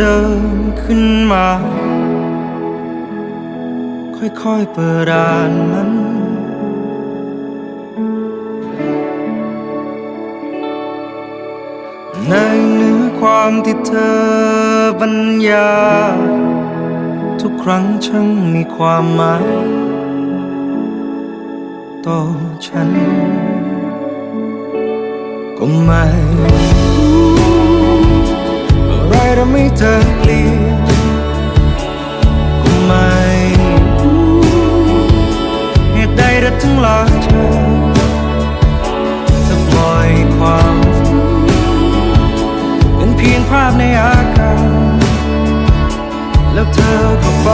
เดิมขึ้นมา ค่อยๆเปิดอ่านมันในเนื้อความที่เธอบรรยา ทุกครั้งช่างมีความหมายต่อฉัน ก็ไม่ ทำให้เธอเปลี่ยนก็ไม่รู้เหตุใดเธอถึงหลาเธอจะปล่อยความเป็นเพียงภาพในอากาศแล้วเธอก็ไป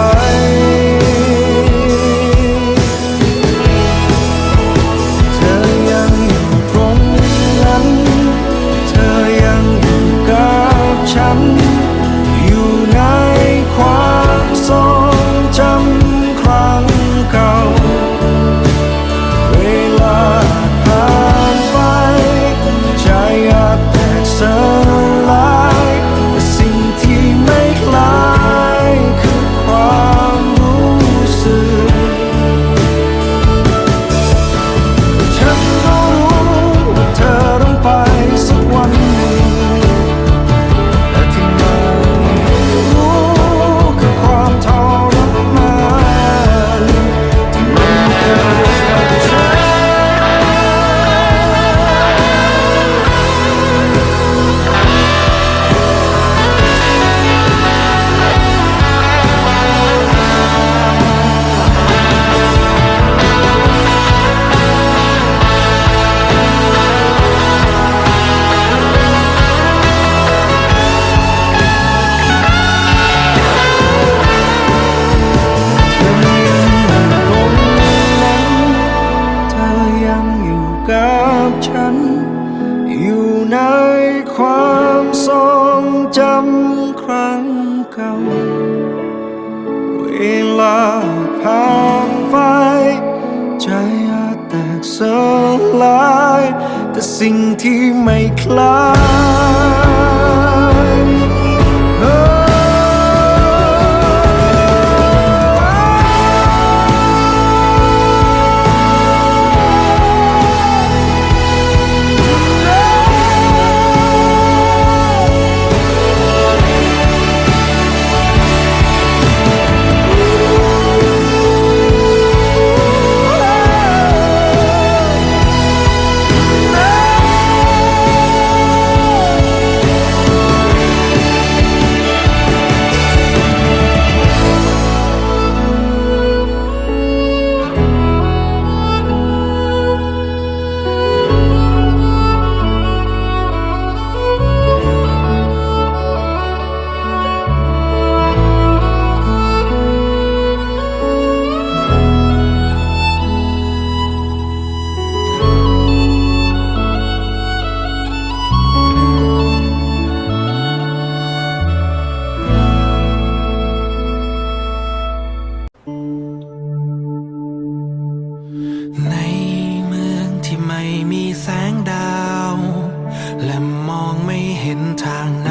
มองไม่เห็นทางไหน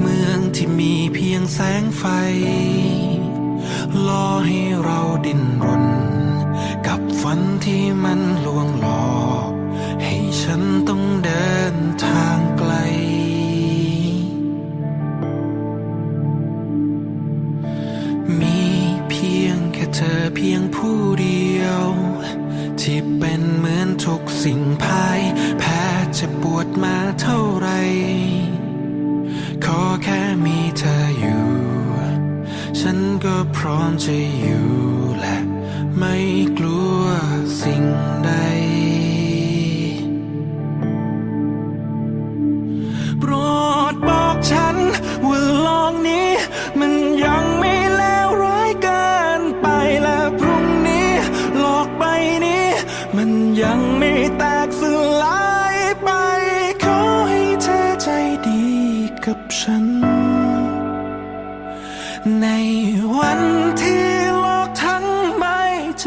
เมืองที่มีเพียงแสงไฟรอให้เราดิ้นรน กับฝันที่มัน มีเธออยู่ ฉันก็พร้อมจะอยู่และไม่กลัว วันที่โลกทั้งไม่ใจ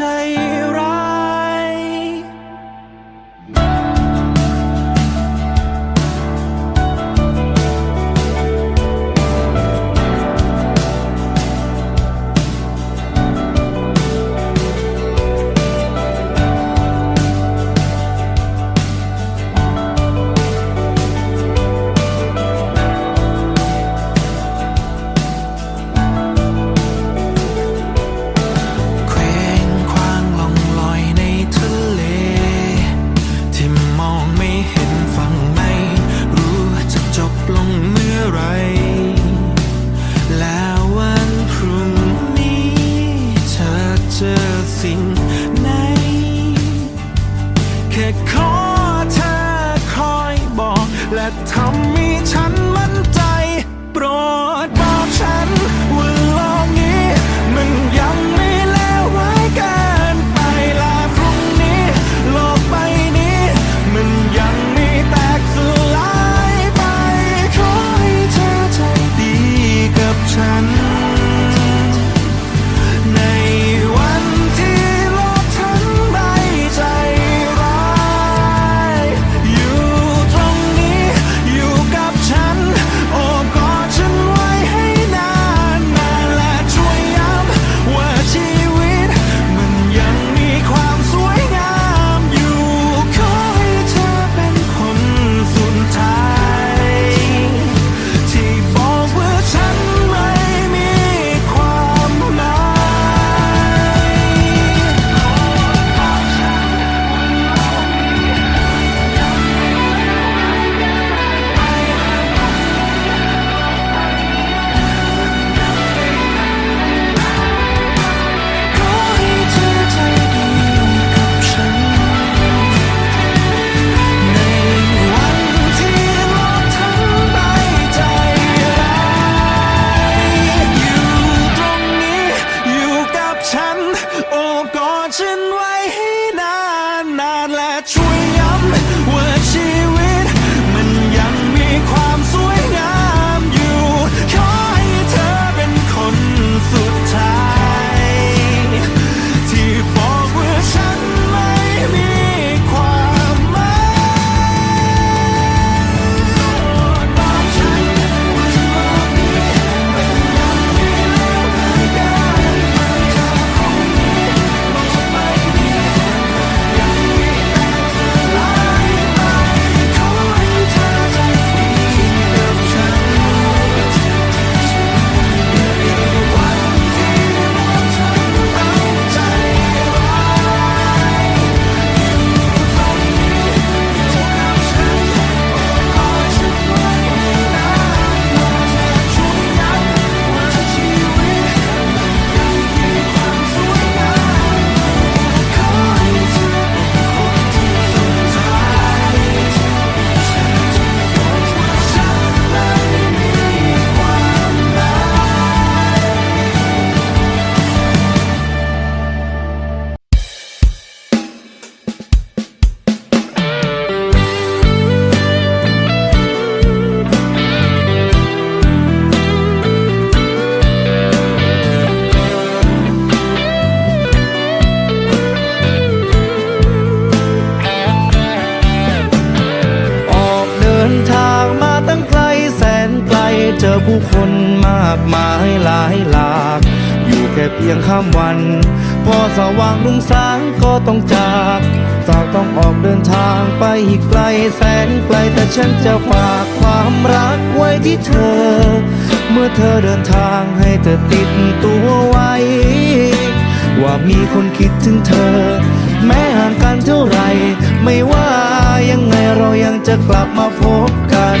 อผู้คนมากมายหลายหลาก อยู่แค่เพียงข้ามวัน พอสว่างรุ่งสางก็ต้องจากจากต้องออกเดินทางไปอีกไกลแสนไกลแต่ฉันจะฝากความรักไว้ที่เธอ เมื่อเธอเดินทางให้เธอติดตัวไว้ ว่ามีคนคิดถึงเธอ แม้ห่างกันเท่าไหรไม่ว่ายังไงเรายังจะกลับมาพบกัน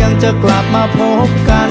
ยังจะกลับมาพบกัน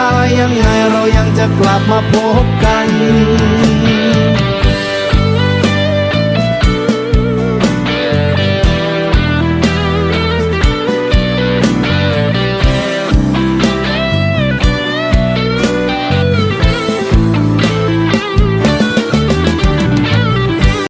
ยังไงเรายังจะกลับมาพบกัน